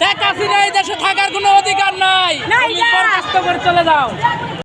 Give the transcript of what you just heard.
শেখ হাসিনা এই দেশে থাকার কোনো অধিকার নাই। বরখাস্ত করে চলে যাও